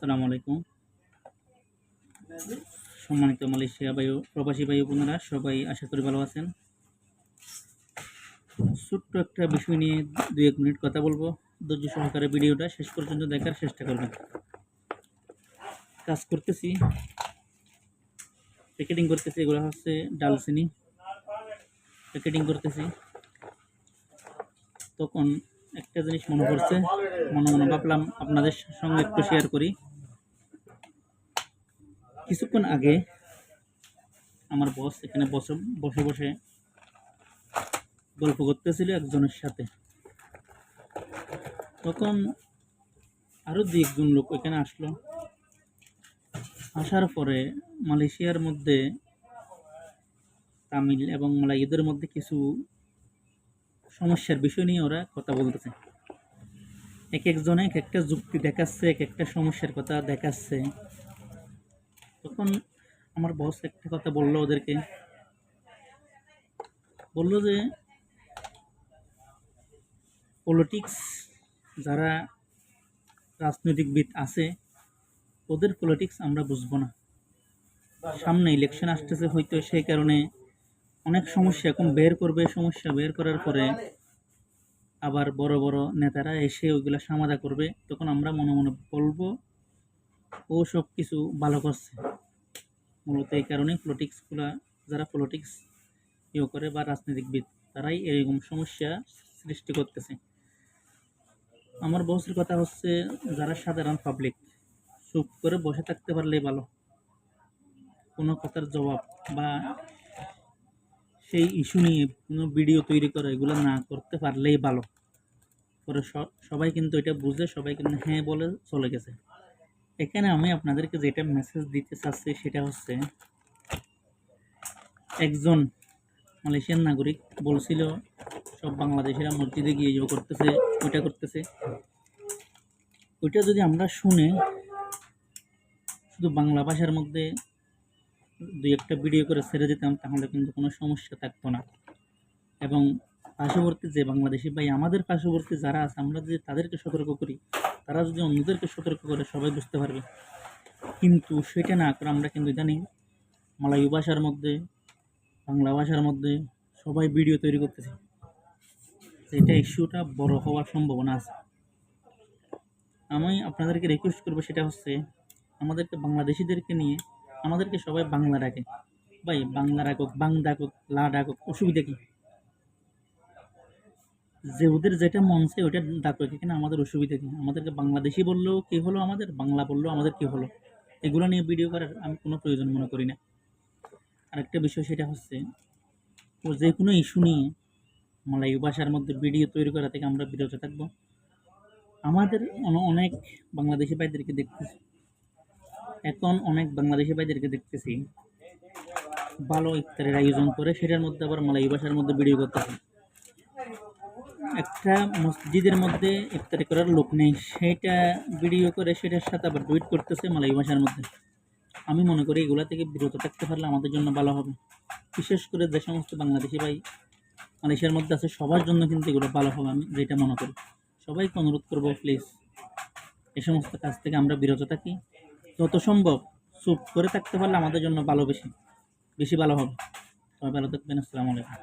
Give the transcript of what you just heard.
আসসালামু আলাইকুম। সম্মানিত মালয়েশিয়া বায়ু প্রবাসী বায়ু বোনেরা, সবাই আশা করি ভালো আছেন। ছোট্ট একটা বিষয় নিয়ে দু এক মিনিট কথা বলব। ধৈর্য সহকারে ভিডিওটা শেষ পর্যন্ত দেখার চেষ্টা করবেন। কাজ করতেছি। প্যাকেটিং করতেছি, এগুলো হচ্ছে ডালচিনি। প্যাকেটিং করতেছি। তখন একটা জিনিস মনে পড়ছে, মনে মনে ভাবলাম আপনাদের সঙ্গে একটু শেয়ার করি। কিছুক্ষণ আগে আমার বস এখানে বসে বসে বসে গল্প করতেছিল একজনের সাথে। তখন আরও দু একজন লোক এখানে আসলো। আসার পরে মালয়েশিয়ার মধ্যে তামিল এবং মালাইদের মধ্যে কিছু সমস্যার বিষয় নিয়ে ওরা কথা বলতেছে। এক একজনে এক একটা যুক্তি দেখাচ্ছে, এক একটা সমস্যার কথা দেখাচ্ছে। তখন আমার বস একটা কথা বলল ওদেরকে। বলল যে পলিটিক্স যারা রাজনৈতিকবিদ আছে, ওদের পলিটিক্স আমরা বুঝব না। সামনে ইলেকশন আসতেছে হয়তো সেই কারণে অনেক সমস্যা, এখন বের করবে সমস্যা, বের করার পরে আবার বড় বড় নেতারা এসে ওইগুলো সমাধা করবে। তখন আমরা মনে মনে বলব ও সব কিছু ভালো করছে। মূলত এই কারণে পলিটিক্সগুলো যারা পলিটিক্স ইয়ে করে বা রাজনীতিকবিদ, তারাই এরকম সমস্যা সৃষ্টি করতেছে। আমার বসের কথা হচ্ছে, যারা সাধারণ পাবলিক চুপ করে বসে থাকতে পারলেই ভালো। কোনো কথার জবাব বা সেই ইস্যু নিয়ে কোনো ভিডিও তৈরি করা, এগুলো না করতে পারলেই ভালো। পরে সবাই কিন্তু এটা বুঝে, সবাই কিন্তু হ্যাঁ বলে চলে গেছে। এখানে আমি আপনাদেরকে যেটা মেসেজ দিতে চাচ্ছি সেটা হচ্ছে, একজন মালয়েশিয়ান নাগরিক বলছিল, সব বাংলাদেশিরা মসজিদে গিয়ে ইয়ে করতেছে, ওইটা করতেছে। ওইটা যদি আমরা শুনে শুধু বাংলা ভাষার মধ্যে দুই একটা ভিডিও করে ছেড়ে দিতাম, তাহলে কিন্তু কোনো সমস্যা থাকতো না। এবং পার্শ্ববর্তী যে বাংলাদেশি ভাই আমাদের পার্শ্ববর্তী যারা আছে, আমরা যদি তাদেরকে সতর্ক করি, তারা যদি অন্যদেরকে সতর্ক করে, সবাই বুঝতে পারবে। কিন্তু সেটা না করে আমরা কিন্তু জানি মালায়ু ভাষার মধ্যে, বাংলা ভাষার মধ্যে সবাই ভিডিও তৈরি করতেছে। এটা ইস্যুটা বড় হওয়ার সম্ভাবনা আছে। আমি আপনাদেরকে রিকোয়েস্ট করব সেটা হচ্ছে, আমাদেরকে বাংলাদেশিদেরকে নিয়ে, আমাদেরকে সবাই বাংলা ডাকে। ভাই, বাংলা ডাকুক, বাং ডাকুক, লা ডাকুক, অসুবিধা কি? যে ওদের যেটা মন চায় ওইটা ডাকুক এখানে আমাদের অসুবিধা কি? আমাদেরকে বাংলাদেশি বললেও কি হলো আমাদের? বাংলা বললেও আমাদের কি হলো? এগুলো নিয়ে ভিডিও করার আমি কোনো প্রয়োজন মনে করি না। আরেকটা বিষয় সেটা হচ্ছে, ও যে কোনো ইস্যু নিয়ে মালায়ু ভাষার মধ্যে ভিডিও তৈরি করা থেকে আমরা বিরত থাকব। আমাদের অনেক বাংলাদেশি ভাইদেরকে দেখতেছি। এখন অনেক বাংলাদেশি ভাইদেরকে দেখতেছি। ভালো ইফতারের আয়োজন করে, সেটার মধ্যে আবার মালায়ু ভাষার মধ্যে ভিডিও করতে করতেছে। একটা মসজিদের মধ্যে ইফতারি করার লোক নেই। সেটা ভিডিও করে সেটার সাথে আবার টুইট করতেছে মালায়ু ভাষার মধ্যে। আমি মনে করি এগুলা থেকে বিরত থাকতে পারলে আমাদের জন্য ভালো হবে। বিশেষ করে যে সমস্ত বাংলাদেশি ভাই মালয়েশিয়ার মধ্যে আছে, সবার জন্য কিন্তু এগুলো ভালো হবে আমি যেটা মনে করি। সবাইকে অনুরোধ করব প্লিজ এ সমস্ত কাজ থেকে আমরা বিরত থাকি। যত সম্ভব চুপ করে থাকতে পারলে আমাদের জন্য ভালো বেশি বেশি ভালো হবে। সবাই ভালো থাকবেন, আসসালামু আলাইকুম।